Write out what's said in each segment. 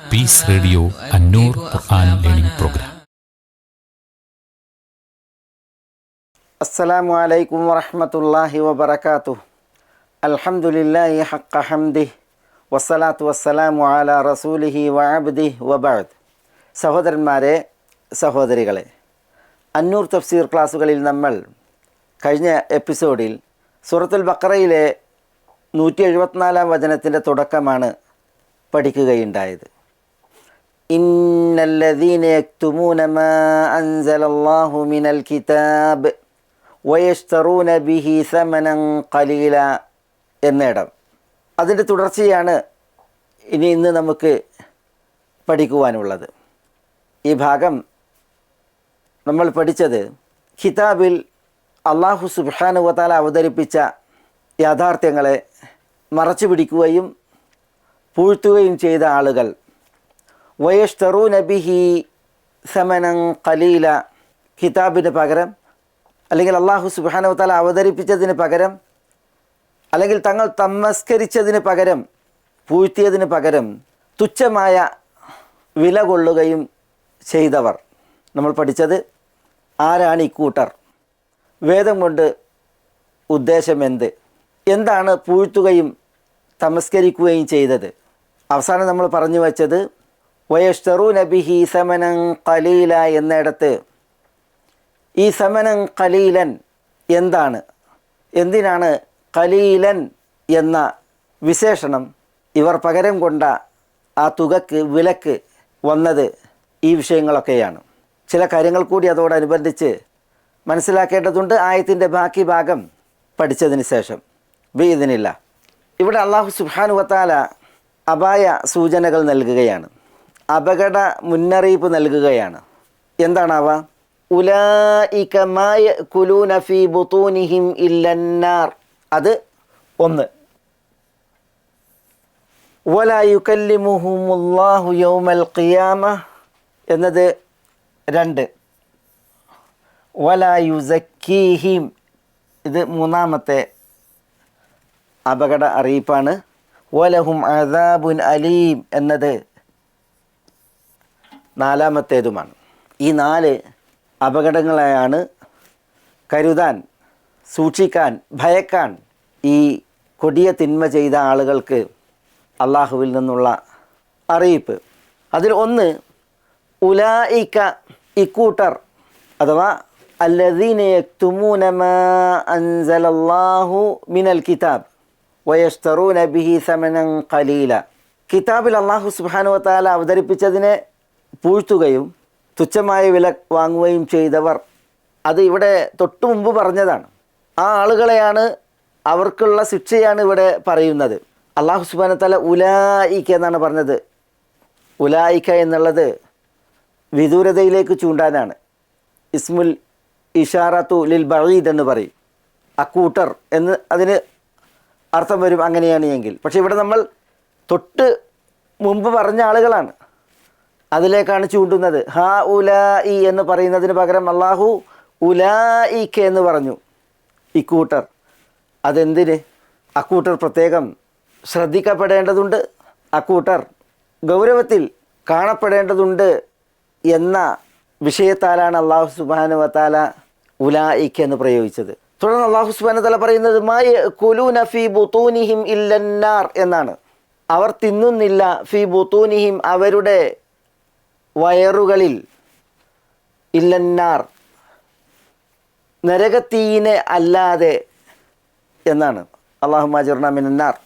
Peace radio Annoor Quran learning programme അസ്സലാമു അലൈക്കും വറഹ്മത്തുള്ളാഹി വബറകാതുഹു അൽഹംദുലില്ലാഹി ഹഖ ഹംദി വസ്സലാത്തു വസ്സലാമു അലാ റസൂലിഹി വഅബ്ദിഹി വബഅദ് സഹോദരന്മാരെ സഹോദരികളെ അന്നൂർ തഫ്സീർ ക്ലാസ്സുകളിൽ നമ്മൾ കഴിഞ്ഞ എപ്പിസോഡിൽ സൂറത്തുൽ ബക്രയിലെ നൂറ്റി എഴുപത്തിനാലാം വചനത്തിന്റെ തുടക്കമാണ് പഠിക്കുകയുണ്ടായത്. ഇന്നല്ലദീന ما മാ അൻസലല്ലാഹു മിനൽ الكتاب ويشترون ബിഹി ثمنا ഖലീല എന്നിടം അതിന്റെ തുടർച്ചയാണ് ഇനി ഇന്ന് നമുക്ക് പഠിക്കുവാനുള്ളത്. ഈ ഭാഗം നമ്മൾ പഠിച്ചത് ഖിതാബിൽ അള്ളാഹു സുബാനുവത്താല അവതരിപ്പിച്ച യാഥാർത്ഥ്യങ്ങളെ മറച്ചു പിടിക്കുകയും പൂഴ്ത്തുകയും ചെയ്ത ആളുകൾ വയഷ്തറൂ നബിഹി സമനൻ ഖലീല കിതാബിന് പകരം അല്ലെങ്കിൽ അള്ളാഹു സുബാനുവത്താല അവതരിപ്പിച്ചതിന് പകരം അല്ലെങ്കിൽ തങ്ങൾ തമസ്കരിച്ചതിന് പകരം പൂഴ്ത്തിയതിന് പകരം തുച്ഛമായ വില കൊള്ളുകയും ചെയ്തവർ. നമ്മൾ പഠിച്ചത് ആരാണ് ഇക്കൂട്ടർ വേദം കൊണ്ട് ഉദ്ദേശം എന്ത്? എന്താണ് പൂഴ്ത്തുകയും തമസ്കരിക്കുകയും ചെയ്തത്? അവസാനം നമ്മൾ പറഞ്ഞു വച്ചത് വയഷ്തറു നബിഹി സമനൻ കലീല എന്നിടത്ത് ഈ സമനൻ കലീലൻ എന്താണ്? എന്തിനാണ് കലീലൻ എന്ന വിശേഷണം ഇവർ പകരം കൊണ്ട ആ തുകക്ക് വിലക്ക് വന്നത് ഈ വിഷയങ്ങളൊക്കെയാണ്. ചില കാര്യങ്ങൾ കൂടി അതോടനുബന്ധിച്ച് മനസ്സിലാക്കേണ്ടതുണ്ട്. ആയത്തിന്റെ ബാക്കി ഭാഗം പഠിച്ചതിന് ശേഷം. ബീതിനില്ല ഇവിടെ അള്ളാഹു സുഹാനുവത്താല അപായ സൂചനകൾ നൽകുകയാണ്. അപകട മുന്നറിയിപ്പ് നൽകുകയാണ്. എന്താണാവ? ഉലായിക്കമായ കുലൂനഫി ബുത്തൂനിഹിം ഇല്ലന്നാർ. അത് ഒന്ന്. വലായുക്കല്ലിമുഹുമുല്ലാഹു യൗമൽ ഖിയാമ എന്നത് രണ്ട്. വലായുസക്കീഹിം ഇത് മൂന്നാമത്തെ അപകട അറിയിപ്പാണ്. വലഹും അദാബുൻ അലീം എന്നത് നാലാമത്തേതുമാണ്. ഈ നാല് അപകടങ്ങളെയാണ് കരുതാൻ സൂക്ഷിക്കാൻ ഭയക്കാൻ ഈ കൊടിയ തിന്മ ചെയ്ത ആളുകൾക്ക് അള്ളാഹുവിൽ നിന്നുള്ള അറിയിപ്പ്. അതിൽ ഒന്ന് ഉലായിക്ക ഇക്കൂട്ടർ അഥവാ അല്ലദീന മിനൽ കിതാബ് ബിഹി ഖലീല. കിതാബിൽ അള്ളാഹു സുബ്ഹാനഹു വതആല അവതരിപ്പിച്ചതിനെ പൂഴ്ത്തുകയും തുച്ഛമായ വില വാങ്ങുകയും ചെയ്തവർ അത് ഇവിടെ തൊട്ടു മുമ്പ് പറഞ്ഞതാണ്. ആ ആളുകളെയാണ് അവർക്കുള്ള ശിക്ഷയാണ് ഇവിടെ പറയുന്നത്. അള്ളാഹു സുബാനത്തല തല ഉലായിക്ക എന്നാണ് പറഞ്ഞത്. ഉലായിക്ക എന്നുള്ളത് വിദൂരതയിലേക്ക് ചൂണ്ടാനാണ്. ഇസ്മുൽ ഇഷാറത്തു ലിൽ ബഴീദ് എന്ന് പറയും. അക്കൂട്ടർ എന്ന് അതിന് അർത്ഥം വരും അങ്ങനെയാണ് എങ്കിൽ. പക്ഷേ ഇവിടെ നമ്മൾ തൊട്ട് മുമ്പ് പറഞ്ഞ ആളുകളാണ്. അതിലേക്കാണ് ചൂണ്ടുന്നത്. ഹാ ഇ എന്ന് പറയുന്നതിന് പകരം അള്ളാഹു ഉലായിക്ക എന്ന് പറഞ്ഞു. ഇക്കൂട്ടർ അതെന്തിന്? അക്കൂട്ടർ പ്രത്യേകം ശ്രദ്ധിക്കപ്പെടേണ്ടതുണ്ട്. അക്കൂട്ടർ ഗൗരവത്തിൽ കാണപ്പെടേണ്ടതുണ്ട് എന്ന വിഷയത്താലാണ് അള്ളാഹു സുബാനു വത്താല ഉലായിക്ക എന്ന് പ്രയോഗിച്ചത്. തുടർന്ന് അള്ളാഹു സുബാന തല പറയുന്നത് മായ കുലു നഫി ബുത്തൂനിഹിം ഇല്ലന്നാർ എന്നാണ്. അവർ തിന്നുന്നില്ല ഫി ബുത്തൂനിഹിം അവരുടെ വയറുകളിൽ ഇല്ലന്നാർ. നരകത്തീനെ അല്ലാതെ എന്നാണ്. അള്ളാഹു മാജുർണ മിനന്നാർ.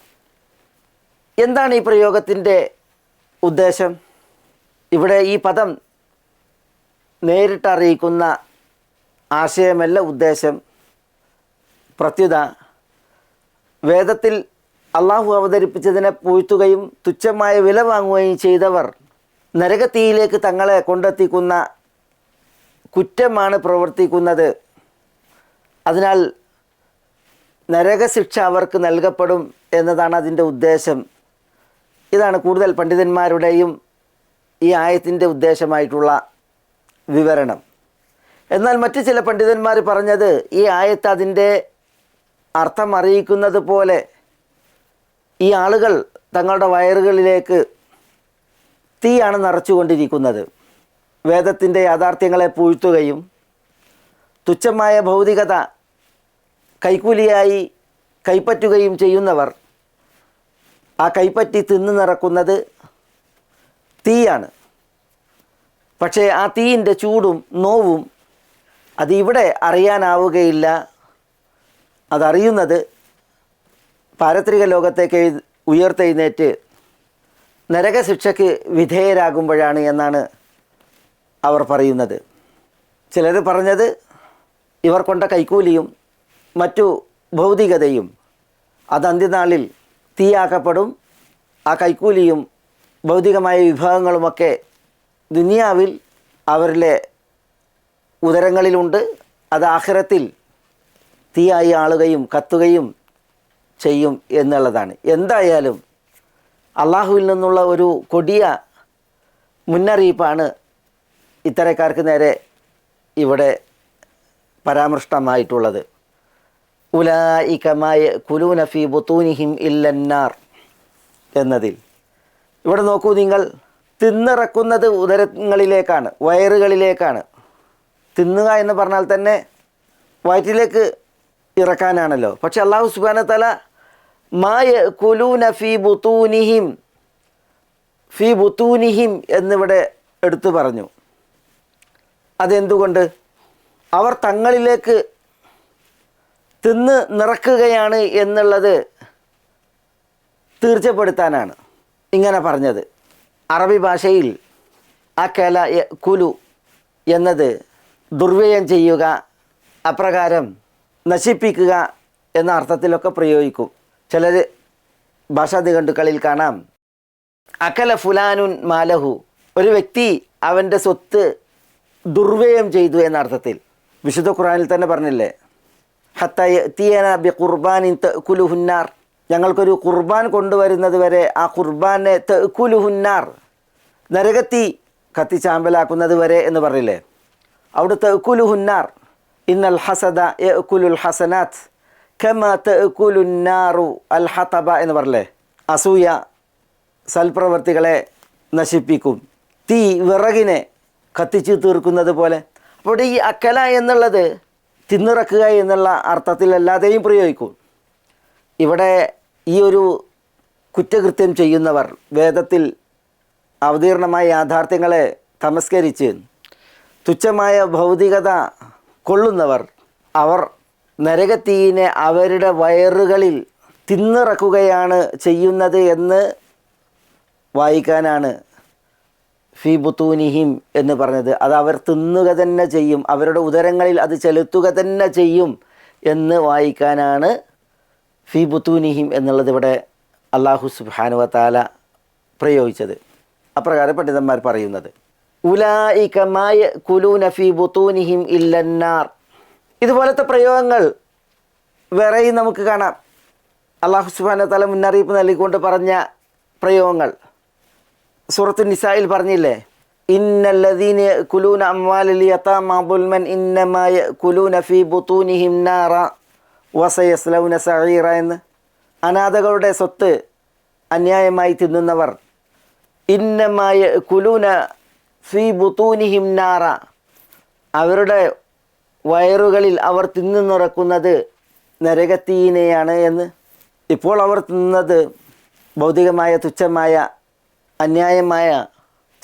എന്താണ് ഈ പ്രയോഗത്തിന്റെ ഉദ്ദേശം? ഇവിടെ ഈ പദം നേരിട്ടറിയിക്കുന്ന ആശയമല്ല ഉദ്ദേശം. പ്രത്യുത വേദത്തിൽ അള്ളാഹു അവതരിപ്പിച്ചതിനെ പൂഴ്ത്തുകയും തുച്ഛമായ വില വാങ്ങുകയും ചെയ്തവർ നരകത്തീയിലേക്ക് തങ്ങളെ കൊണ്ടെത്തിക്കുന്ന കുറ്റമാണ് പ്രവർത്തിക്കുന്നത്. അതിനാൽ നരകശിക്ഷ അവർക്ക് നൽകപ്പെടും എന്നതാണ് അതിന്റെ ഉദ്ദേശം. ഇതാണ് കൂടുതൽ പണ്ഡിതന്മാരുടെയും ഈ ആയത്തിന്റെ ഉദ്ദേശമായിട്ടുള്ള വിവരണം. എന്നാൽ മറ്റു ചില പണ്ഡിതന്മാർ പറഞ്ഞത് ഈ ആയത്ത് അതിന്റെ അർത്ഥം അറിയിക്കുന്നത് പോലെ ഈ ആളുകൾ തങ്ങളുടെ വയറുകളിലേക്ക് തീയാണ് നിറച്ചുകൊണ്ടിരിക്കുന്നത്. വേദത്തിന്റെ യാഥാർത്ഥ്യങ്ങളെ പൂഴ്ത്തുകയും തുച്ഛമായ ഭൗതികത കൈക്കൂലിയായി കൈപ്പറ്റുകയും ചെയ്യുന്നവർ ആ കൈപ്പറ്റി തിന്നു നിറക്കുന്നത് തീയാണ്. പക്ഷേ ആ തീയിന്റെ ചൂടും നോവും അതിവിടെ അറിയാനാവുകയില്ല. അതറിയുന്നത് പാരത്രിക ലോകത്തേക്ക് ഉയർത്തെഴുന്നേറ്റ് നരകശിക്ഷയ്ക്ക് വിധേയരാകുമ്പോഴാണ് എന്നാണ് അവർ പറയുന്നത്. ചിലർ പറഞ്ഞത് ഇവർ കൊണ്ട കൈക്കൂലിയും മറ്റു ഭൗതികതയും അത് അന്ത്യനാളിൽ തീയാക്കപ്പെടും. ആ കൈക്കൂലിയും ഭൗതികമായ വിഭവങ്ങളുമൊക്കെ ദുനിയാവിൽ അവരിലെ ഉദരങ്ങളിലുണ്ട്. അത് ആഖിറത്തിൽ തീയായി ആളുകയും കത്തുകയും ചെയ്യും എന്നുള്ളതാണ്. എന്തായാലും അള്ളാഹുവിൽ നിന്നുള്ള ഒരു കൊടിയ മുന്നറിയിപ്പാണ് ഇത്തരക്കാർക്ക് നേരെ ഇവിടെ പരാമൃഷ്ടമായിട്ടുള്ളത്. ഉലായിക്കമായ കുലൂനഫി ബുത്തൂനിഹിം ഇല്ലന്നാർ എന്നതിൽ. ഇവിടെ നോക്കൂ നിങ്ങൾ തിന്നിറക്കുന്നത് ഉദരങ്ങളിലേക്കാണ് വയറുകളിലേക്കാണ്. തിന്നുക എന്ന് പറഞ്ഞാൽ തന്നെ വയറ്റിലേക്ക് ഇറക്കാനാണല്ലോ. പക്ഷെ അള്ളാഹു സുബാന തല മായ കുലൂന ഫി ബുത്തൂനിഹിം ഫി ബുത്തൂനിഹിം എന്നിവിടെ എടുത്തു പറഞ്ഞു. അതെന്തുകൊണ്ട്? അവർ തങ്ങളിലേക്ക് തിന്ന് നിറക്കുകയാണ് എന്നുള്ളത് തീർച്ചപ്പെടുത്താനാണ് ഇങ്ങനെ പറഞ്ഞത്. അറബി ഭാഷയിൽ ആ കേല കുലു എന്നത് ദുർവ്യയം ചെയ്യുക അപ്രകാരം നശിപ്പിക്കുക എന്ന അർത്ഥത്തിലൊക്കെ പ്രയോഗിക്കും. ചിലർ ഭാഷാ നിഘണ്ടുക്കളിൽ കാണാം. അകല ഫുലാനുൻ മാലഹു. ഒരു വ്യക്തി അവന്റെ സ്വത്ത് ദുർവ്യയം ചെയ്തു എന്ന അർത്ഥത്തിൽ വിശുദ്ധ ഖുറാനിൽ തന്നെ പറഞ്ഞില്ലേ? ഹത്തീയന ബി ഖുർബാനിൻ കുലുഹുന്നാർ ഞങ്ങൾക്കൊരു കുർബാൻ കൊണ്ടുവരുന്നത് വരെ ആ ഖുർബാനെ കുലുഹുന്നാർ നരകത്തി കത്തിച്ചാമ്പലാക്കുന്നത് വരെ എന്ന് പറഞ്ഞില്ലേ? അവിടെ തെക്കുലുഹുന്നാർ ഇന്നൽ ഹസദ കുലുൽ ഹസനാത്ത്. തെക്കുലുന്നാറു അൽ ഹതബ എന്ന് പറഞ്ഞേ അസൂയ സൽപ്രവർത്തികളെ നശിപ്പിക്കും. തീ വിറകിനെ കത്തിച്ചു തീർക്കുന്നത് പോലെ. അപ്പോൾ ഈ അക്കല എന്നുള്ളത് തിന്നിറക്കുക എന്നുള്ള അർത്ഥത്തിലല്ലാതെയും പ്രയോഗിക്കും. ഇവിടെ ഈ ഒരു കുറ്റകൃത്യം ചെയ്യുന്നവർ വേദത്തിൽ അവതീർണമായ യാഥാർത്ഥ്യങ്ങളെ തമസ്കരിച്ച് തുച്ഛമായ ഭൗതികത കൊള്ളുന്നവർ അവർ നരകത്തീയിനെ അവരുടെ വയറുകളിൽ തിന്നിറക്കുകയാണ് ചെയ്യുന്നത് എന്ന് വായിക്കാനാണ് ഫി ബുത്തൂനിഹിം എന്ന് പറഞ്ഞത്. അത് അവർ തിന്നുക തന്നെ ചെയ്യും അവരുടെ ഉദരങ്ങളിൽ അത് ചെലുത്തുക തന്നെ ചെയ്യും എന്ന് വായിക്കാനാണ് ഫി ബുത്തൂനിഹിം എന്നുള്ളത് ഇവിടെ അള്ളാഹു സുബാനു താല പ്രയോഗിച്ചത്. അപ്രകാരം പണ്ഡിതന്മാർ പറയുന്നത് ഉലായിക്കമായ കുലൂന ഫി ബുത്തൂനിഹിം ഇല്ലന്നാർ ഇതുപോലത്തെ പ്രയോഗങ്ങൾ വേറെയും നമുക്ക് കാണാം. അള്ളാഹു സുബാന തല മുന്നറിയിപ്പ് നൽകിക്കൊണ്ട് പറഞ്ഞ പ്രയോഗങ്ങൾ. സൂറത്ത് നിസായിൽ പറഞ്ഞില്ലേ? ഇന്നല്ലദീന കുലൂന ബുൽമൻ ഇന്നമായ കുലൂന ഫി നാറ വസയസ്ലൗന സഈറ എന്ന്. അനാഥകളുടെ സ്വത്ത് അന്യായമായി തിന്നുന്നവർ. ഇന്നമായ കുലൂന ഫി ബുത്തൂനിഹിം നാറ. അവരുടെ വയറുകളിൽ അവർ തിന്നു നിറക്കുന്നത് നരകത്തീനെയാണ് എന്ന്. ഇപ്പോൾ അവർ തിന്നുന്നത് ഭൗതികമായ തുച്ഛമായ അന്യായമായ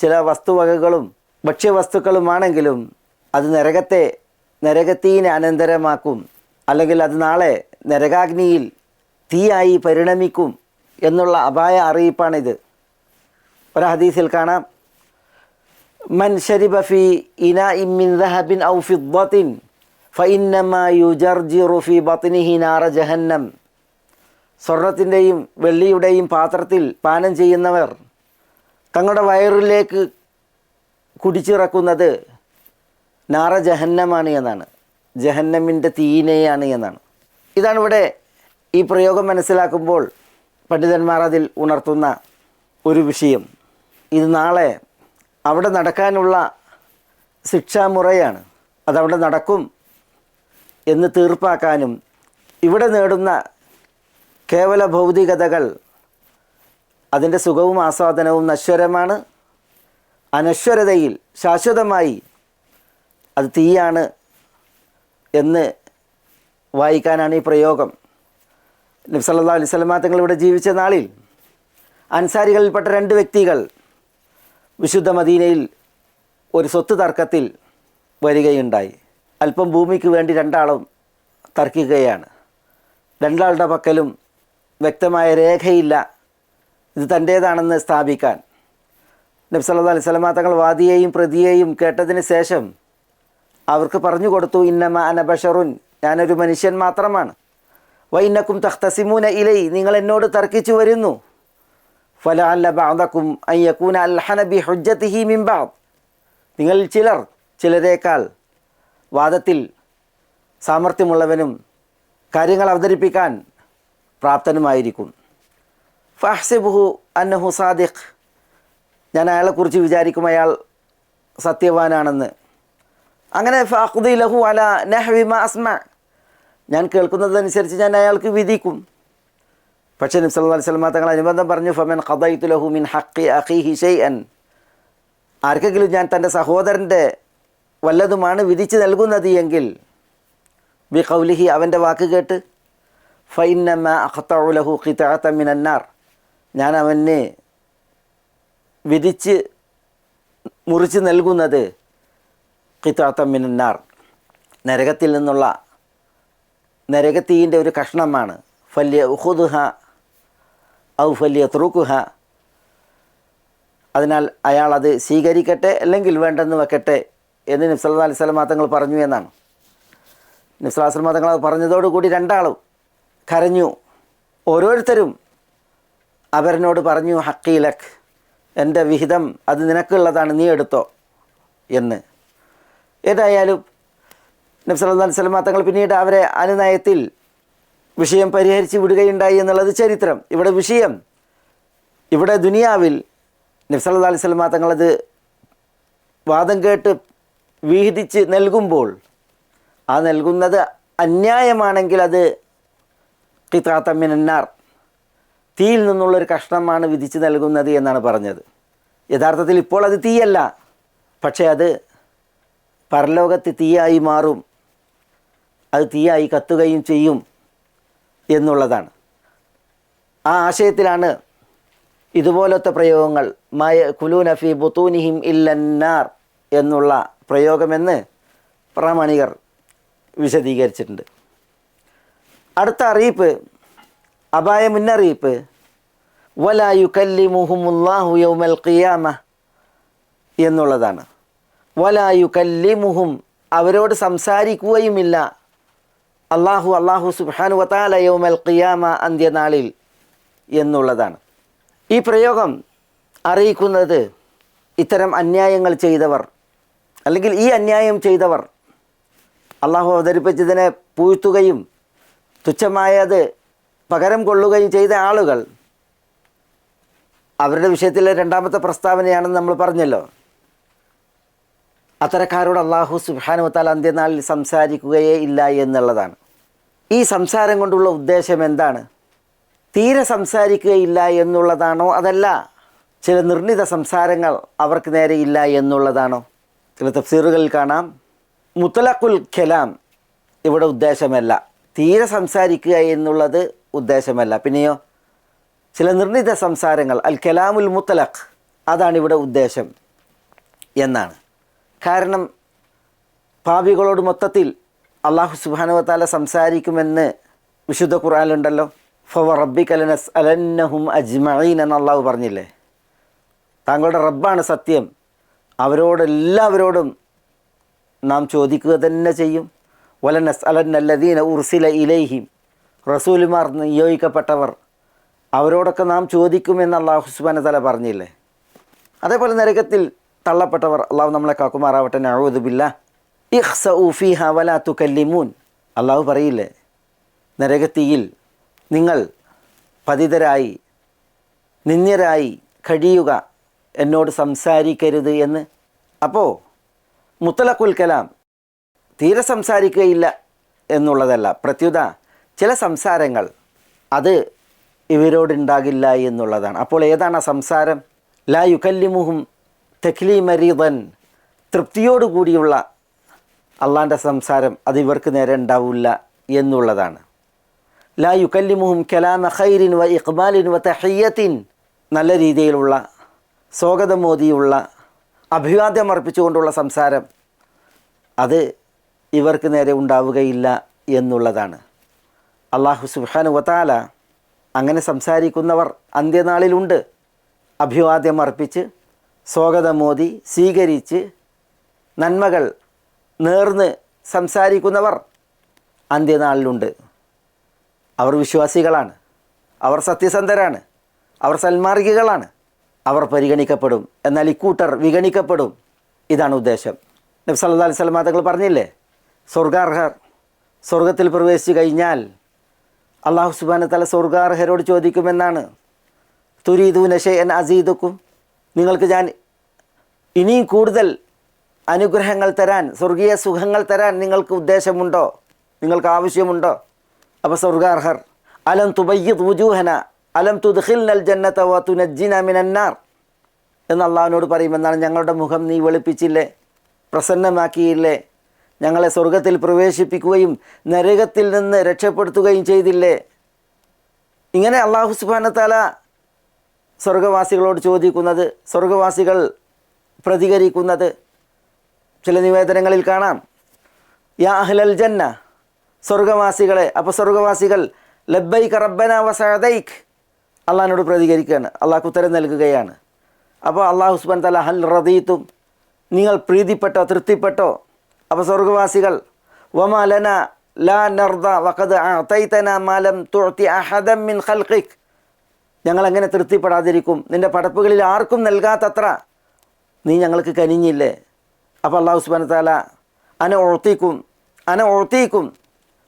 ചില വസ്തുവകകളും ഭക്ഷ്യവസ്തുക്കളുമാണെങ്കിലും അത് നരകത്തെ നരകത്തീനെ അനന്തരമാക്കും. അല്ലെങ്കിൽ അത് നാളെ നരകാഗ്നിയിൽ തീയായി പരിണമിക്കും എന്നുള്ള അപായ അറിയിപ്പാണിത്. ഒരു ഹദീസിൽ കാണാം. മൻ ഷരിബഫി ഇനാ ഇമ്മിൻ ദഹബിൻ ഔ ഫിദ്ദത്തിൻ നാറ ജഹന്നം. സ്വർണത്തിന്റെയും വെള്ളിയുടെയും പാത്രത്തിൽ പാനം ചെയ്യുന്നവർ തങ്ങളുടെ വയറിലേക്ക് കുടിച്ചിറക്കുന്നത് നാറ ജഹന്നമാണ് എന്നാണ്. ജഹന്നമിന്റെ തീനയാണ് എന്നാണ്. ഇതാണ് ഇവിടെ ഈ പ്രയോഗം മനസ്സിലാക്കുമ്പോൾ പണ്ഡിതന്മാർ അതിൽ ഉണർത്തുന്ന ഒരു വിഷയം. ഇത് നാളെ അവിടെ നടക്കാനുള്ള ശിക്ഷാമുറയാണ്. അതവിടെ നടക്കും. എന്ന് തീർപ്പാക്കാനും ഇവിടെ നേടുന്ന കേവല ഭൗതികതകൾ അതിന്റെ സുഖവും ആസ്വാദനവും നശ്വരമാണ്. അനശ്വരതയിൽ ശാശ്വതമായി അത് തീയാണ് എന്ന് വായിക്കാനാണ് ഈ പ്രയോഗം. നബ്സല്ലാ അലൈഹി സ്വലമാ തങ്ങൾ ഇവിടെ ജീവിച്ച നാളിൽ അൻസാരികളിൽപ്പെട്ട രണ്ട് വ്യക്തികൾ വിശുദ്ധ മദീനയിൽ ഒരു സ്വത്ത് തർക്കത്തിൽ വരികയുണ്ടായി. അല്പം ഭൂമിക്ക് വേണ്ടി രണ്ടാളും തർക്കിക്കുകയാണ്. രണ്ടാളുടെ പക്കലും വ്യക്തമായ രേഖയില്ല. ഇത് തന്റേതാണെന്ന് സ്ഥാപിക്കാൻ. നബി സല്ലല്ലാഹു അലൈഹി സ്വലമ തങ്ങൾ വാദിയെയും പ്രതിയെയും കേട്ടതിന് ശേഷം അവർക്ക് പറഞ്ഞു കൊടുത്തു ഇന്നമ അനബഷറുൻ ഞാനൊരു മനുഷ്യൻ മാത്രമാണ്. വൈനക്കും തഖ്തസിമൂന ഇലൈ നിങ്ങൾ എന്നോട് തർക്കിച്ചു വരുന്നു. ഫലഅല്ല അല്ല അൻ യകൂന അൽഹനബി ഹുജ്ജതിഹി മിൻ ബഅദ്. നിങ്ങൾ ചിലർ ചിലരേക്കാൾ വാദത്തിൽ സാമർഥ്യമുള്ളവനും കാര്യങ്ങൾ അവതരിപ്പിക്കാൻ പ്രാപ്തനുമായിരിക്കും. ഫഹ്സിബുഹു അന്നഹു സാദിഖ്. ഞാൻ അയാളെക്കുറിച്ച് വിചാരിക്കും അയാൾ സത്യവാനാണെന്ന്. അങ്ങനെ ഫാഖുദി ലഹു അല നെഹ്വിമ അസ്മ. ഞാൻ കേൾക്കുന്നതനുസരിച്ച് ഞാൻ അയാൾക്ക് വിധിക്കും. പക്ഷേ നബി സല്ലല്ലാഹു അലൈഹി വസല്ലം തങ്ങൾ അനുബന്ധം പറഞ്ഞു ഫമൻ ഖദൈത്തു ലഹു മിൻ ഹക്കി അഖീഹി ഹിഷൻ ആർക്കെങ്കിലും ഞാൻ തന്റെ സഹോദരന്റെ വല്ലതുമാണ് വിധിച്ച് നൽകുന്നത് എങ്കിൽ ബി കൗലിഹി അവന്റെ വാക്ക് കേട്ട് ഫൈനമ്മ അഖത്തഉ ലഹു ഖിതഅത മിനന്നാർ. ഞാൻ അവന് വിധിച്ച് മുറിച്ച് നൽകുന്നത് ഖിതാത്ത മിനന്നാർ. നരകത്തിൽ നിന്നുള്ള നരകത്തീന്റെ ഒരു കഷ്ണമാണ്. ഫല്യ ഉഹുദുഹ ഔ ഫല്യ ത്രൂക്കുഹ അതിനാൽ അയാൾ അത് സ്വീകരിക്കട്ടെ അല്ലെങ്കിൽ വേണ്ടെന്ന് വെക്കട്ടെ എന്ന് നിസ്ലാ അലൈഹി സ്വലമാ തങ്ങൾ പറഞ്ഞു എന്നാണ്. നിസ്ലാ സ്വലമാ തങ്ങൾ അത് പറഞ്ഞതോടുകൂടി രണ്ടാളും കരഞ്ഞു. ഓരോരുത്തരും അവരനോട് പറഞ്ഞു ഹക്കീലക് എന്റെ വിഹിതം അത് നിനക്കുള്ളതാണ് നീ എടുത്തോ എന്ന്. ഏതായാലും നബ്സല്ലാ സ്വലമാ തങ്ങൾ പിന്നീട് അവരെ അനുനയത്തിൽ വിഷയം പരിഹരിച്ച് വിടുകയുണ്ടായി എന്നുള്ളത് ചരിത്രം. ഇവിടെ വിഷയം ഇവിടെ ദുനിയാവിൽ നബ്സല്ലാ അലൈഹി സ്വലമാ തങ്ങളത് വാദം കേട്ട് വിഹിതിച്ച് നൽകുമ്പോൾ ആ നൽകുന്നത് അന്യായമാണെങ്കിൽ അത് കിത്താത്തമ്മിനാർ തീയിൽ നിന്നുള്ളൊരു കഷ്ണമാണ് വിധിച്ച് നൽകുന്നത് എന്നാണ് പറഞ്ഞത്. യഥാർത്ഥത്തിൽ ഇപ്പോൾ അത് തീയല്ല. പക്ഷേ അത് പരലോകത്ത് തീയായി മാറും. അത് തീയായി കത്തുകയും ചെയ്യും എന്നുള്ളതാണ്. ആ ആശയത്തിലാണ് ഇതുപോലത്തെ പ്രയോഗങ്ങൾ. മായ കുലൂനഫി ബുത്തൂനിഹിം ഇല്ലന്നാർ എന്നുള്ള പ്രയോഗമെന്ന് പ്രാമാണികർ വിശദീകരിച്ചിട്ടുണ്ട്. അടുത്ത അറിയിപ്പ് അപായ മുന്നറിയിപ്പ്. വലായു കല്ലി മുഹുമുല്ലാഹു യൗമൽ ഖിയാമ എന്നുള്ളതാണ്. വലായു കല്ലി മുഹും അവരോട് സംസാരിക്കുകയുമില്ല. അള്ളാഹു അള്ളാഹു സുബാനു വത്താല യൗമൽ ഖിയാമ അന്ത്യനാളിൽ എന്നുള്ളതാണ്. ഈ പ്രയോഗം അറിയിക്കുന്നത് ഇത്തരം അന്യായങ്ങൾ ചെയ്തവർ അല്ലെങ്കിൽ ഈ അന്യായം ചെയ്തവർ അള്ളാഹു അവതരിപ്പിച്ചതിനെ പൂഴ്ത്തുകയും തുച്ഛമായത് പകരം കൊള്ളുകയും ചെയ്ത ആളുകൾ അവരുടെ വിഷയത്തിലെ രണ്ടാമത്തെ പ്രസ്താവനയാണെന്ന് നമ്മൾ പറഞ്ഞല്ലോ. അത്തരക്കാരോട് അള്ളാഹു സുബാനുവത്താൽ അന്ത്യനാളിൽ സംസാരിക്കുകയേ ഇല്ല എന്നുള്ളതാണ്. ഈ സംസാരം കൊണ്ടുള്ള ഉദ്ദേശം എന്താണ്? തീരെ സംസാരിക്കുകയില്ല എന്നുള്ളതാണോ അതല്ല ചില നിർണിത സംസാരങ്ങൾ അവർക്ക് നേരെ ഇല്ല എന്നുള്ളതാണോ? ചില തഫ്സീറുകളിൽ കാണാം. മുത്തലഖുൽ ഖലാം ഇവിടെ ഉദ്ദേശമല്ല. തീരെ സംസാരിക്കുക എന്നുള്ളത് ഉദ്ദേശമല്ല. പിന്നെയോ ചില നിർണിത സംസാരങ്ങൾ അൽ കലാമുൽ മുത്തലഖ് അതാണ് ഇവിടെ ഉദ്ദേശം എന്നാണ്. കാരണം പാപികളോട് മൊത്തത്തിൽ അള്ളാഹു സുബാനുവത്താല സംസാരിക്കുമെന്ന് വിശുദ്ധ ഖുർആാനുണ്ടല്ലോ ഫവ റബ്ബി കലനസ് അലന്നഹും അജ്മഈൻ എന്ന് അള്ളാഹു പറഞ്ഞില്ലേ? താങ്കളുടെ റബ്ബാണ് സത്യം. അവരോടെല്ലാവരോടും നാം ചോദിക്കുക തന്നെ ചെയ്യും. വലനസ് അലന്നല്ലദീന ഉർസില ഇലൈഹിം. റസൂലുമാർ നിയോഗിക്കപ്പെട്ടവർ അവരോടൊക്കെ നാം ചോദിക്കുമെന്ന് അള്ളാഹു ഹുസ്ബാന തല പറഞ്ഞില്ലേ? അതേപോലെ നരകത്തിൽ തള്ളപ്പെട്ടവർ അള്ളാഹു നമ്മളെ കാക്കുമാറാവട്ടെ. നഴുതുബില്ല ഇഹ്സ ഉഫി വലാ തുക്കല്ലിമൂൻ അള്ളാഹു പറയില്ലേ? നരകത്തിയിൽ നിങ്ങൾ പതിതരായി നിന്ദ്യരായി കഴിയുക എന്നോട് സംസാരിക്കരുത് എന്ന്. അപ്പോൾ മുത്തലക്കുൽ കലാം തീരെ സംസാരിക്കുകയില്ല എന്നുള്ളതല്ല. പ്രത്യുത ചില സംസാരങ്ങൾ അത് ഇവരോടുണ്ടാകില്ല എന്നുള്ളതാണ്. അപ്പോൾ ഏതാണ് ആ സംസാരം? ലാ യുക്കല്ലിമുഹും തെക്ലീമരീതൻ തൃപ്തിയോടുകൂടിയുള്ള അള്ളാന്റെ സംസാരം അത് ഇവർക്ക് നേരെ ഉണ്ടാവില്ല എന്നുള്ളതാണ്. ലാ യുക്കല്ലിമുഹും കലാമ ഖൈരിൻ വ ഇഖ്ബാലിൻ വ തഹയ്യത്തിൻ. നല്ല രീതിയിലുള്ള സ്വാഗതമോദിയുള്ള അഭിവാദ്യം അർപ്പിച്ചുകൊണ്ടുള്ള സംസാരം അത് ഇവർക്ക് നേരെ ഉണ്ടാവുകയില്ല എന്നുള്ളതാണ്. അള്ളാഹു സുബാനു വത്താല അങ്ങനെ സംസാരിക്കുന്നവർ അന്ത്യനാളിലുണ്ട്. അഭിവാദ്യം അർപ്പിച്ച് സ്വാഗതമോദി സ്വീകരിച്ച് നന്മകൾ നേർന്ന് സംസാരിക്കുന്നവർ അന്ത്യനാളിലുണ്ട്. അവർ വിശ്വാസികളാണ്. അവർ സത്യസന്ധരാണ്. അവർ സന്മാർഗികളാണ് അവർ പരിഗണിക്കപ്പെടും. എന്നാൽ ഇക്കൂട്ടർ വിഗണിക്കപ്പെടും. ഇതാണ് ഉദ്ദേശം. നബി സല്ലല്ലാഹു അലൈഹി സ്വലം തങ്ങൾ പറഞ്ഞില്ലേ? സ്വർഗാർഹർ സ്വർഗത്തിൽ പ്രവേശിച്ചു കഴിഞ്ഞാൽ അള്ളാഹു സുബാന തല സ്വർഗാർഹരോട് ചോദിക്കുമെന്നാണ്. തുരീദു നഷയൻ അസീദുക്കും. നിങ്ങൾക്ക് ഞാൻ ഇനിയും കൂടുതൽ അനുഗ്രഹങ്ങൾ തരാൻ സ്വർഗീയ സുഖങ്ങൾ തരാൻ നിങ്ങൾക്ക് ഉദ്ദേശമുണ്ടോ? നിങ്ങൾക്ക് ആവശ്യമുണ്ടോ? അപ്പോൾ സ്വർഗാർഹർ അലം തുബയ്യത് വുജൂഹന? അലം തുദ്ഖിൽനൽ ജന്നത വ തുനജ്ജിന മിനന്നാർ എന്ന് അള്ളാഹുവിനോട് പറയുമെന്നാണ് ഞങ്ങളുടെ മുഖം നീ വെളുപ്പിച്ചില്ലേ? പ്രസന്നമാക്കിയില്ലേ? ഞങ്ങളെ സ്വർഗത്തിൽ പ്രവേശിപ്പിക്കുകയും നരകത്തിൽ നിന്ന് രക്ഷപ്പെടുത്തുകയും ചെയ്തില്ലേ? ഇങ്ങനെ അള്ളാഹു സുബാനത്താല സ്വർഗവാസികളോട് ചോദിക്കുന്നത് സ്വർഗവാസികൾ പ്രതികരിക്കുന്നത് ചില നിവേദനങ്ങളിൽ കാണാം. യാ അഹ്ലൽ ജന്ന സ്വർഗവാസികളെ അപ്പോൾ സ്വർഗവാസികൾ ലബ്ബൈക്ക് റബ്ബന വസദൈക്ക് അള്ളഹാനോട് പ്രതികരിക്കുകയാണ്. അള്ളാഹ് ഉത്തരം നൽകുകയാണ്. അപ്പോൾ അള്ളാഹു ഉസ്മാൻ തല ഹൽ റദീത്തും നിങ്ങൾ പ്രീതിപ്പെട്ടോ തൃപ്തിപ്പെട്ടോ? അപ്പോൾ സ്വർഗവാസികൾ വമാലന ലാ നർദ വഖദ് അഅതൈതന മാലം തുഅതി അഹദം മിൻ ഖൽഖിക്. ഞങ്ങൾ എങ്ങനെ തൃപ്തിപ്പെടാതിരിക്കും? നിന്റെ പടപ്പുകളിൽ ആർക്കും നൽകാത്തത്ര. നീ ഞങ്ങൾക്ക് കനിഞ്ഞില്ലേ? അപ്പോൾ അള്ളാഹു ഉസ്മാൻ താല അന ഒഴത്തിക്കും അന ഒഴത്തിക്കും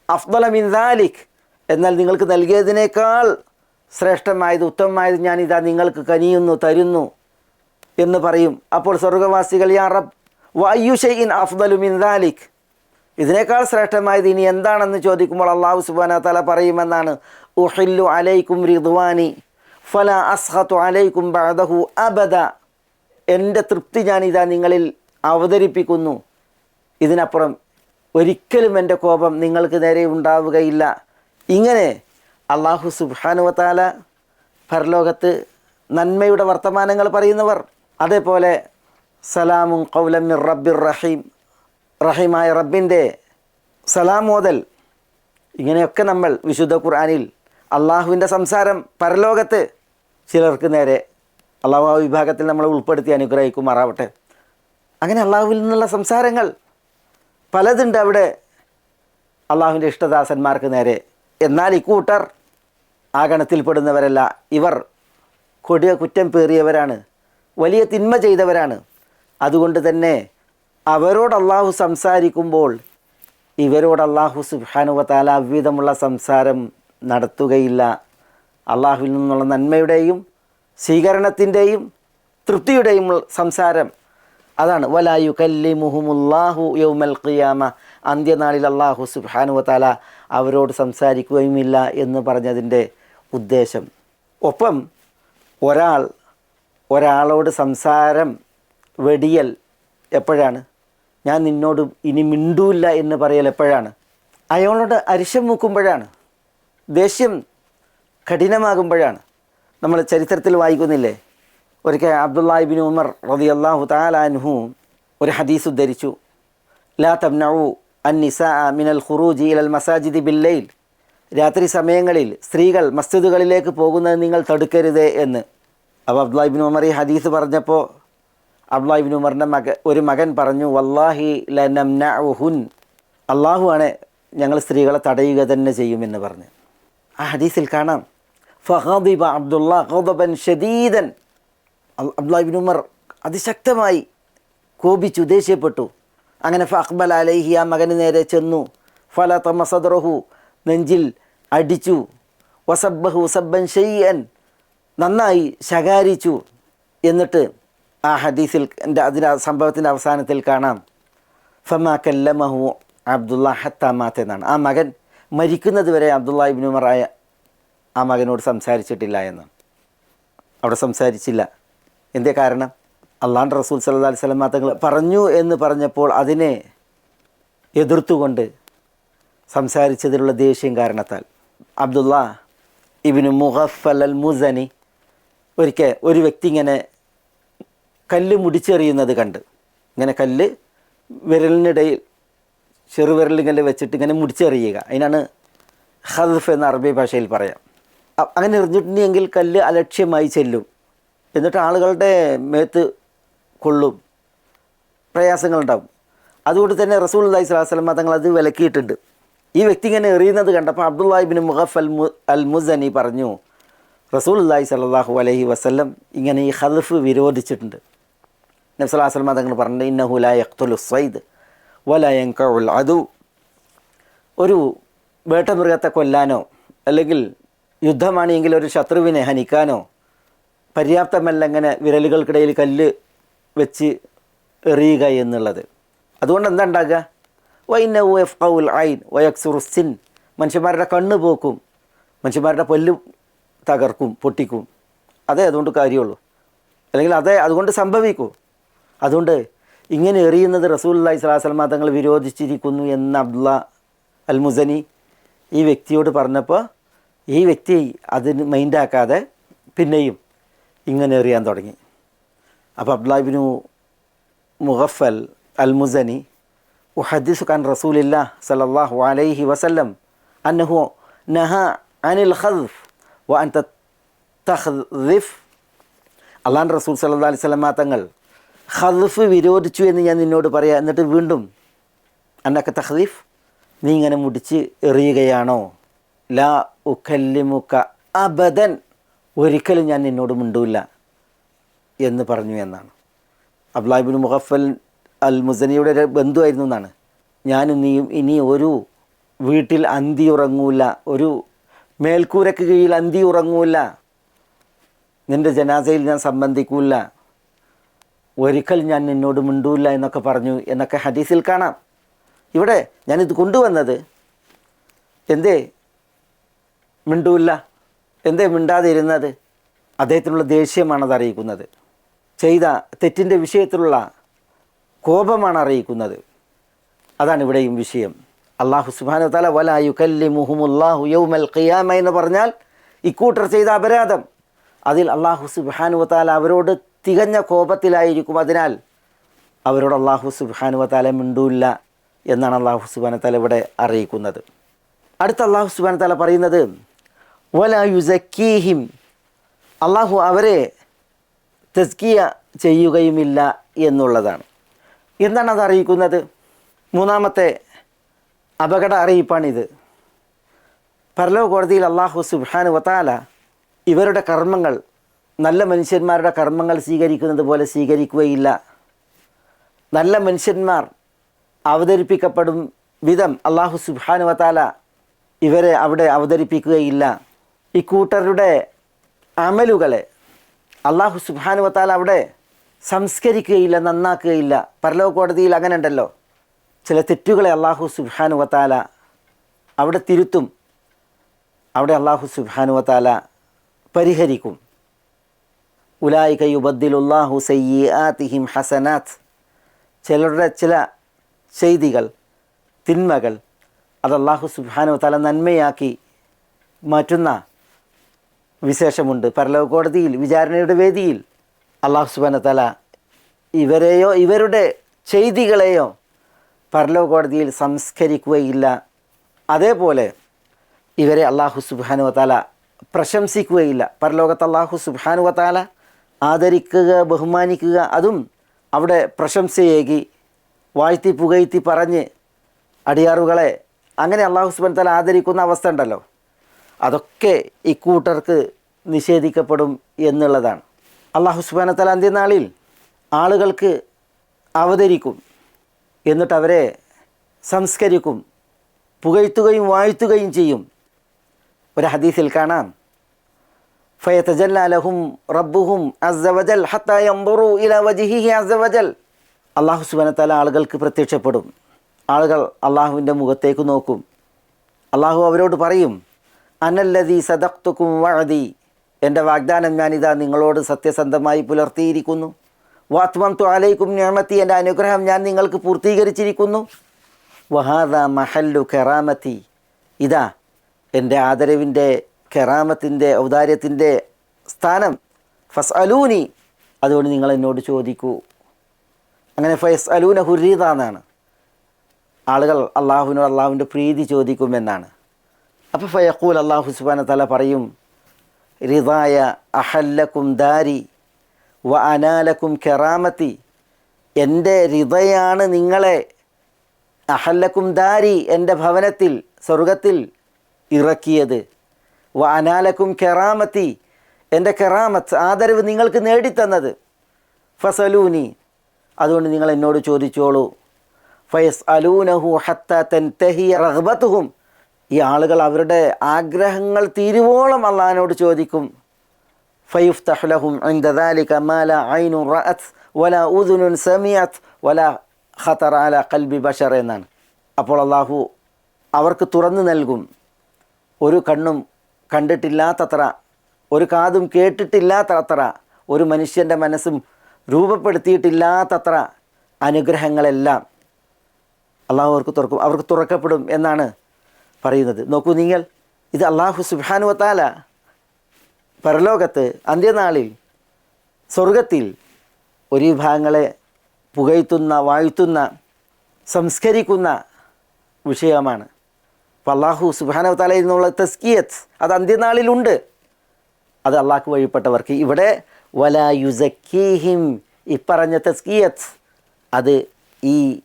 അഫ്ദല മിൻ ദാലിഖ് എന്നാൽ നിങ്ങൾക്ക് നൽകിയതിനേക്കാൾ ശ്രേഷ്ഠമായത് ഉത്തമമായത് ഞാൻ ഇതാ നിങ്ങൾക്ക് കനിയുന്നു തരുന്നു എന്ന് പറയും. അപ്പോൾ സ്വർഗവാസികൾ യാ റബ് വയ്യുഷയിൻ അഫ്ദലു മിൻ ദാലിക്? ഇതിനേക്കാൾ ശ്രേഷ്ഠമായത് ഇനി എന്താണെന്ന് ചോദിക്കുമ്പോൾ അള്ളാഹു സുബാന തല പറയുമെന്നാണ്. ഉഹില്ലു അലൈക്കും റിദ്വാനി ഫല അസ്ഹത്തു അലൈക്കും ബഅദഹു അബദ. എന്റെ തൃപ്തി ഞാനിതാ നിങ്ങളിൽ അവതരിപ്പിക്കുന്നു. ഇതിനപ്പുറം ഒരിക്കലും എന്റെ കോപം നിങ്ങൾക്ക് നേരെ ഉണ്ടാവുകയില്ല. ഇങ്ങനെ അള്ളാഹു സുബാനുവത്താല പരലോകത്ത് നന്മയുടെ വർത്തമാനങ്ങൾ പറയുന്നവർ. അതേപോലെ സലാമും കൗലമിർ റബ്ബിർ റഹീം. റഹീമായ റബ്ബിന്റെ സലാം മോതൽ ഇങ്ങനെയൊക്കെ നമ്മൾ വിശുദ്ധ ഖുർആാനിൽ അള്ളാഹുവിന്റെ സംസാരം പരലോകത്ത് ചിലർക്ക് നേരെ അള്ളാഹു ആ വിഭാഗത്തിൽ നമ്മളെ ഉൾപ്പെടുത്തി അനുഗ്രഹിക്കുമാറാവട്ടെ. അങ്ങനെ അള്ളാഹുവിൽ നിന്നുള്ള സംസാരങ്ങൾ പലതുണ്ട് അവിടെ. അള്ളാഹുവിന്റെ ഇഷ്ടദാസന്മാർക്ക് നേരെ എന്നാൽ ഇക്കൂട്ടർ ആ ഗണത്തിൽപ്പെടുന്നവരല്ല ഇവർ കൊടിയ കുറ്റം പേറിയവരാണ്. വലിയ തിന്മ ചെയ്തവരാണ്. അതുകൊണ്ട് തന്നെ അവരോട് അള്ളാഹു സംസാരിക്കുമ്പോൾ ഇവരോട് അള്ളാഹു സുബാനുവത്താല അவ்விധമുള്ള സംസാരം നടത്തുകയില്ല. അള്ളാഹുവിൽ നിന്നുള്ള നന്മയുടെയും സ്വീകരണത്തിന്റെയും തൃപ്തിയുടെയും സംസാരം അതാണ്. വലായു കല്ലി മുഹുമുല്ലാഹു യൗമൽ ഖിയാമ. അന്ത്യനാളിൽ അള്ളാഹു സുബാനുവത്താല അവരോട് സംസാരിക്കുകയുമില്ല എന്ന് പറഞ്ഞതിന്റെ ഉദ്ദേശം. ഒപ്പം ഒരാൾ ഒരാളോട് സംസാരം വെടിയൽ എപ്പോഴാണ്? ഞാൻ നിന്നോട് ഇനി മിണ്ടൂല്ല എന്ന് പറയൽ എപ്പോഴാണ്? അയാളോട് അരിശം മൂക്കുമ്പോഴാണ്. ദേഷ്യം കഠിനമാകുമ്പോഴാണ്. നമ്മൾ ചരിത്രത്തിൽ വായിക്കുന്നില്ലേ? ഒരിക്കൽ അബ്ദുല്ലാഹിബിൻ ഉമർ റതി അള്ളാഹു താലാൻഹു ഒരു ഹദീസ് ഉദ്ധരിച്ചു. ലാ തംനഉ അൻ മിനൽ ഖുറൂജി ഇലൽ മസാജിദി ബില്ലയിൽ രാത്രി സമയങ്ങളിൽ സ്ത്രീകൾ മസ്ജിദുകളിലേക്ക് പോകുന്നത് നിങ്ങൾ തടുക്കരുതേ എന്ന്. അപ്പോൾ അബ്ദുല്ലാഹിബിൻ ഉമർ ഈ ഹദീസ് പറഞ്ഞപ്പോൾ അബ്ദുല്ലാഹിബിൻ ഉമറിന്റെ മകൻ ഒരു മകൻ പറഞ്ഞു വല്ലാഹി ലനംനഹുൻ അള്ളാഹുവാണ് ഞങ്ങൾ സ്ത്രീകളെ തടയുക തന്നെ ചെയ്യുമെന്ന് പറഞ്ഞു. ആ ഹദീസിൽ കാണാം. ഫഹദിബ അബ്ദുല്ലാ ഖദബൻ ഷദീദൻ. അബ്ദുല്ലാഹിബിൻ ഉമർ അതിശക്തമായി കോപിച്ചു ദേഷ്യപ്പെട്ടു അങ്ങനെ ഫഅഖ്ബൽ അലൈഹി ആ മകന് നേരെ ചെന്നു. ഫല തമസദ്റഹു നെഞ്ചിൽ അടിച്ചു. വസബ്ബഹു സബ്ബൻ ഷെയ്യൻ നന്നായി ശകാരിച്ചു. എന്നിട്ട് ആ ഹദീസിൽ എന്റെ അതിന്റെ സംഭവത്തിന്റെ അവസാനത്തിൽ കാണാം. ഫമാ കല്ലമഹു അബ്ദുള്ള ഹത്താമാത്ത് എന്നാണ്. ആ മകൻ മരിക്കുന്നത് വരെ അബ്ദുള്ള ഇബ്നു ഉമറായ ആ മകനോട് സംസാരിച്ചിട്ടില്ല എന്ന്. അവിടെ സംസാരിച്ചില്ല. എന്തേ കാരണം? അള്ളാഹ് റസൂൽ സല്ലാ അലൈഹി സ്വലം തങ്ങൾ പറഞ്ഞു എന്ന് പറഞ്ഞപ്പോൾ അതിനെ എതിർത്തുകൊണ്ട് സംസാരിച്ചതിലുള്ള ദേഷ്യം കാരണത്താൽ അബ്ദുള്ള ഇബിന് മുഹഫൽ അൽ മുസനി ഒരിക്കൽ ഒരു വ്യക്തി ഇങ്ങനെ കല്ല് മുടിച്ചെറിയുന്നത് കണ്ട്. ഇങ്ങനെ കല്ല് വിരലിനിടയിൽ ചെറുവിരലിങ്ങനെ വെച്ചിട്ട് ഇങ്ങനെ മുടിച്ചെറിയുക. അതിനാണ് ഹദഫ് എന്ന അറബി ഭാഷയിൽ പറയാം. അങ്ങനെ എറിഞ്ഞിട്ടുണ്ടെങ്കിൽ കല്ല് അലക്ഷ്യമായി ചെല്ലും. എന്നിട്ട് ആളുകളുടെ മേത്ത് കൊള്ളും. പ്രയാസങ്ങളുണ്ടാവും. അതുകൊണ്ട് തന്നെ റസൂൽ അള്ളഹി സ്വലാസ്ലം തങ്ങൾ അത് വിലക്കിയിട്ടുണ്ട്. ഈ വ്യക്തി ഇങ്ങനെ എറിയുന്നത് കണ്ടപ്പോൾ അബ്ദുല്ലാഹിബിൻ മുഹഫ് അൽ മു അൽ മുസനി പറഞ്ഞു റസൂൽ അള്ളഹി സലാഹു അലഹി വസ്ല്ലം ഇങ്ങനെ ഈ ഹദഫ് വിരോധിച്ചിട്ടുണ്ട്. നബ്സലാസ്ലം തങ്ങൾ പറഞ്ഞു ഇന്നഹുല യഖ്തുലു സൈദ് വലയങ്കഉൽ അതു ഒരു വേട്ടമൃഗത്തെ കൊല്ലാനോ അല്ലെങ്കിൽ യുദ്ധമാണെങ്കിൽ ഒരു ശത്രുവിനെ ഹനിക്കാനോ പര്യാപ്തമല്ല ഇങ്ങനെ വിരലുകൾക്കിടയിൽ കല്ല് വെച്ച് എറിയുക എന്നുള്ളത്. അതുകൊണ്ട് എന്താ ഉണ്ടാകുക വൈന എഫ് കൗൽ ഐൻ വയക്സുറുസിൻ മനുഷ്യന്മാരുടെ കണ്ണ് പോക്കും. മനുഷ്യന്മാരുടെ പല്ല് തകർക്കും പൊട്ടിക്കും. അതേ അതുകൊണ്ട് കാര്യമുള്ളൂ. അല്ലെങ്കിൽ അതേ അതുകൊണ്ട് സംഭവിക്കൂ. അതുകൊണ്ട് ഇങ്ങനെ എറിയുന്നത് അള്ളഹി സ്വലാസ്ലമ തങ്ങൾ വിരോധിച്ചിരിക്കുന്നു എന്ന് അബ്ദുള്ള അൽ മുസനി ഈ വ്യക്തിയോട് പറഞ്ഞപ്പോൾ ഈ വ്യക്തി അതിന് മൈൻഡാക്കാതെ പിന്നെയും ഇങ്ങനെ എറിയാൻ തുടങ്ങി. അപ്പോൾ അബ്ദുല്ലാഹിബിനു മുഹഫൽ അൽ മുസനി ഉഹദ്ദിസു ഖാൻ റസൂലില്ല സലല്ലാഹു അലൈഹി വസല്ലം അന്നഹു നഹ അനിൽ ഖദ്ഫ് വ അൻ തഹ്ദിഫ് അള്ളാൻ റസൂൽ സല്ലല്ലാഹു അലൈഹി സ്വലമാ തങ്ങൾ ഖദ്ഫ് വിരോധിച്ചു എന്ന് ഞാൻ നിന്നോട് പറയാം. എന്നിട്ട് വീണ്ടും അന്നക്ക തഖ്ദീഫ് നീ ഇങ്ങനെ മുടിച്ച് എറിയുകയാണോ? ലാ ഉഖല്ലിമുക്ക അബദൻ ഒരിക്കലും ഞാൻ നിന്നോട് മിണ്ടൂല. എന്ന് പറഞ്ഞു എന്നാണ്. അബ്ലാഹിബിൻ മുഹഫൽ അൽ മുസനിയുടെ ഒരു ബന്ധുവായിരുന്നു എന്നാണ്. ഞാനും നീയും ഇനി ഒരു വീട്ടിൽ അന്തി ഉറങ്ങൂല ഒരു മേൽക്കൂരക്ക് കീഴിൽ അന്തി ഉറങ്ങൂല നിന്റെ ജനാസയിൽ ഞാൻ സംബന്ധിക്കൂല ഒരിക്കൽ ഞാൻ നിന്നോട് മിണ്ടൂല എന്നൊക്കെ പറഞ്ഞു എന്നൊക്കെ ഹദീസിൽ കാണാം. ഇവിടെ ഞാനിത് കൊണ്ടുവന്നത് എന്തേ? മിണ്ടൂല്ല എന്തേ മിണ്ടാതിരുന്നത്? അദ്ദേഹത്തിനുള്ള ദേഷ്യമാണത് അറിയിക്കുന്നത് ചെയ്ത തെറ്റിന്റെ വിഷയത്തിലുള്ള കോപമാണ് അറിയിക്കുന്നത്. അതാണ് ഇവിടെയും വിഷയം. അള്ളാഹു സുബാന തല വലായു കല്ലി മുഹുമുല്ലാഹു യൗമൽ ഖിയാമ എന്ന് പറഞ്ഞാൽ ഇക്കൂട്ടർ ചെയ്ത അപരാധം. അതിൽ അള്ളാഹു സുബാനു താല അവരോട് തികഞ്ഞ കോപത്തിലായിരിക്കും. അതിനാൽ അവരോട് അള്ളാഹു സുബാനു താല മിണ്ടൂല്ല എന്നാണ് അള്ളാഹു സുബാന തല ഇവിടെ അറിയിക്കുന്നത്. അടുത്ത അള്ളാഹു സുബാന തല പറയുന്നത് വലായു യുസക്കീഹിം. അള്ളാഹു അവരെ തസ്കിയ ചെയ്യുകയുമില്ല എന്നുള്ളതാണ്. എന്താണ് അത് അറിയിക്കുന്നത്? മൂന്നാമത്തെ അപകട അറിയിപ്പാണിത്. പരലോക കോടതിയിൽ അള്ളാഹു സുബാനു വത്താല ഇവരുടെ കർമ്മങ്ങൾ നല്ല മനുഷ്യന്മാരുടെ കർമ്മങ്ങൾ സ്വീകരിക്കുന്നത് പോലെ സ്വീകരിക്കുകയില്ല. നല്ല മനുഷ്യന്മാർ അവതരിപ്പിക്കപ്പെടും വിധം അള്ളാഹു സുബാനു വത്താല ഇവരെ അവിടെ അവതരിപ്പിക്കുകയില്ല. ഇക്കൂട്ടരുടെ അമലുകളെ അള്ളാഹു സുബാനു വത്താൽ അവിടെ സംസ്കരിക്കുകയില്ല നന്നാക്കുകയില്ല. പരലോക കോടതിയിൽ അങ്ങനെ ഉണ്ടല്ലോ ചില തെറ്റുകളെ അള്ളാഹു സുബാനു വത്താല അവിടെ തിരുത്തും. അവിടെ അള്ളാഹു സുബാനു വത്താല പരിഹരിക്കും. ഉലായി കയ്യുബദ്ദിലുല്ലാഹു സയ്യാത്തിഹിം ഹസനാത്ത് ചിലരുടെ ചില ചെയ്തികൾ തിന്മകൾ അത് അള്ളാഹു സുബാനു വത്താല നന്മയാക്കി മാറ്റുന്ന വിശേഷമുണ്ട്. പരലോക കോടതിയിൽ വിചാരണയുടെ വേദിയിൽ അള്ളാഹു സുബാന തല ഇവരെയോ ഇവരുടെ ചെയ്തികളെയോ പരലോക കോടതിയിൽ സംസ്കരിക്കുകയില്ല. അതേപോലെ ഇവരെ അള്ളാഹു സുബാനു തല പ്രശംസിക്കുകയില്ല. പരലോകത്ത് അള്ളാഹു സുബാനു താല ആദരിക്കുക ബഹുമാനിക്കുക അതും അവിടെ പ്രശംസയേകി വാഴ്ത്തി പുകഴ്ത്തി പറഞ്ഞ് അടിയാറുകളെ അങ്ങനെ അള്ളാഹു സുബാൻ തല ആദരിക്കുന്ന അവസ്ഥ ഉണ്ടല്ലോ. അതൊക്കെ ഇക്കൂട്ടർക്ക് നിഷേധിക്കപ്പെടും എന്നുള്ളതാണ്. അള്ളാഹു സുബാനത്തല തല അന്ത്യനാളിൽ ആളുകൾക്ക് അവതരിക്കും എന്നിട്ട് അവരെ സംസ്കരിക്കും പുകഴ്ത്തുകയും വാഴ്ത്തുകയും ചെയ്യും. ഒരു ഹദീസിൽ കാണാം. ഫയത്തജല്ലഹും റബ്ബുഹും അസവജൽ ഹത്തായംബുറു ഇല വജിഹിഹി അസവജൽ അള്ളാഹു സുബാന തല ആളുകൾക്ക് പ്രത്യക്ഷപ്പെടും. ആളുകൾ അള്ളാഹുവിന്റെ മുഖത്തേക്ക് നോക്കും. അള്ളാഹു അവരോട് പറയും അനല്ലതി സദക്തുക്കും വഴതി എന്റെ വാഗ്ദാനം ഞാനിതാ നിങ്ങളോട് സത്യസന്ധമായി പുലർത്തിയിരിക്കുന്നു. വാത്മം ത്വാലയ്ക്കും ഞാമത്തി എന്റെ അനുഗ്രഹം ഞാൻ നിങ്ങൾക്ക് പൂർത്തീകരിച്ചിരിക്കുന്നു. വഹാദ മഹല്ലു കെറാമത്തി. ഇതാ എന്റെ ആദരവിന്റെ കെറാമത്തിന്റെ ഔദാര്യത്തിന്റെ സ്ഥാനം. ഫസ് അലൂനി അതുകൊണ്ട് നിങ്ങൾ എന്നോട് ചോദിക്കൂ. അങ്ങനെ ഫയസ് അലൂന ഹുരീദ എന്നാണ് ആളുകൾ അള്ളാഹുവിനോട് അള്ളാഹുവിന്റെ പ്രീതി ചോദിക്കുമെന്നാണ്. അപ്പോൾ ഫയക്കൂൽ അള്ളാഹു സുബാന തല പറയും റിദായ അഹല്ലക്കും ദാരി വ അനാലക്കും കെറാമത്തി. എന്റെ റിതയാണ് നിങ്ങളെ അഹല്ലക്കും ദാരി എന്റെ ഭവനത്തിൽ സ്വർഗത്തിൽ ഇറക്കിയത്. വ അനാലക്കും കെറാമത്തി എന്റെ കെറാമത്ത് ആദരവ് നിങ്ങൾക്ക് നേടിത്തന്നത്. ഫസലൂനി അതുകൊണ്ട് നിങ്ങൾ എന്നോട് ചോദിച്ചോളൂ. ഫയസ് അലൂനഹു ഹത്ത തൻ തെഹി റഹ്ബത്തുഹും ഈ ആളുകൾ അവരുടെ ആഗ്രഹങ്ങൾ തീരുവോളം അള്ളഹാനോട് ചോദിക്കും ഫയുഫ്തഹ് ലഹും عند ذلك ما لا عين رأت ولا أذن سمعت ولا خطر على قلب بشر എന്നാണ് അപ്പോൾ അള്ളാഹു അവർക്ക് തുറന്നു നൽകും ഒരു കണ്ണും കണ്ടിട്ടില്ലാത്തത്ര ഒരു കാതും കേട്ടിട്ടില്ലാത്തത്ര ഒരു മനുഷ്യൻ്റെ മനസ്സും രൂപപ്പെടുത്തിയിട്ടില്ലാത്തത്ര അനുഗ്രഹങ്ങളെല്ലാം അള്ളാഹു അവർക്ക് തുറക്കും അവർക്ക് തുറക്കപ്പെടും എന്നാണ് പറയുന്നത്. നോക്കൂ നിങ്ങൾ ഇത് അള്ളാഹു സുബാനുവത്താല പരലോകത്ത് അന്ത്യനാളിൽ സ്വർഗത്തിൽ ഒരു വിഭാഗങ്ങളെ പുകഴ്ത്തുന്ന വാഴ്ത്തുന്ന സംസ്കരിക്കുന്ന വിഷയമാണ്. അപ്പം അള്ളാഹു സുബാനവത്താലയിൽ നിന്നുള്ള തസ്കിയത്ത് അത് അന്ത്യനാളിലുണ്ട്. അത് അള്ളാഹ്ക്ക് വഴിപ്പെട്ടവർക്ക് ഇവിടെ വല യുസക്കീഹിം ഇപ്പറഞ്ഞ തസ്കിയത്ത് അത് ഈ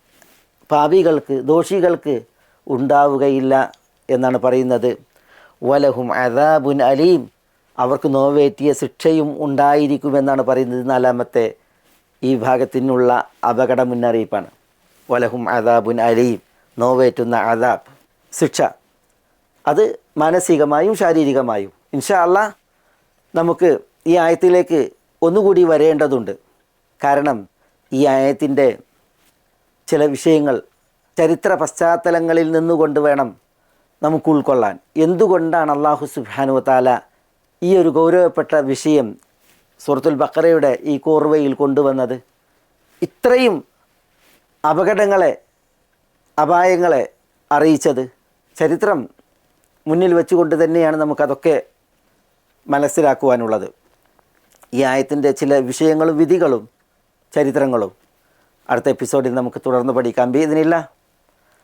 പാപികൾക്ക് ദോഷികൾക്ക് ഉണ്ടാവുകയില്ല എന്നാണ് പറയുന്നത്. വലഹും അദാബുൻ അലീം. അവർക്ക് നോവേറ്റിയ ശിക്ഷയും ഉണ്ടായിരിക്കുമെന്നാണ് പറയുന്നത് നാലാമത്തെ ഈ ഭാഗത്തിനുള്ള അപകട മുന്നറിയിപ്പാണ്. വലഹും അദാബുൻ അലീം നോവേറ്റുന്ന അദാബ് ശിക്ഷ. അത് മാനസികമായും ശാരീരികമായും. ഇൻഷാ അല്ല നമുക്ക് ഈ ആയത്തിലേക്ക് ഒന്നുകൂടി വരേണ്ടതുണ്ട്. കാരണം ഈ ആയത്തിന്റെ ചില വിഷയങ്ങൾ ചരിത്ര പശ്ചാത്തലങ്ങളിൽ നിന്നുകൊണ്ട് വേണം നമുക്ക് ഉൾക്കൊള്ളാൻ. എന്തുകൊണ്ടാണ് അള്ളാഹു താല ഈ ഒരു ഗൗരവപ്പെട്ട വിഷയം സുഹൃത്തുൽ ബക്കറയുടെ ഈ കോർവയിൽ കൊണ്ടുവന്നത്? ഇത്രയും അപകടങ്ങളെ അപായങ്ങളെ അറിയിച്ചത് ചരിത്രം മുന്നിൽ വെച്ചുകൊണ്ട് തന്നെയാണ് നമുക്കതൊക്കെ മനസ്സിലാക്കുവാനുള്ളത്. ഈ ആയത്തിന്റെ ചില വിഷയങ്ങളും വിധികളും ചരിത്രങ്ങളും അടുത്ത എപ്പിസോഡിൽ നമുക്ക് തുടർന്ന് പഠിക്കാം. ബീദിനില്ല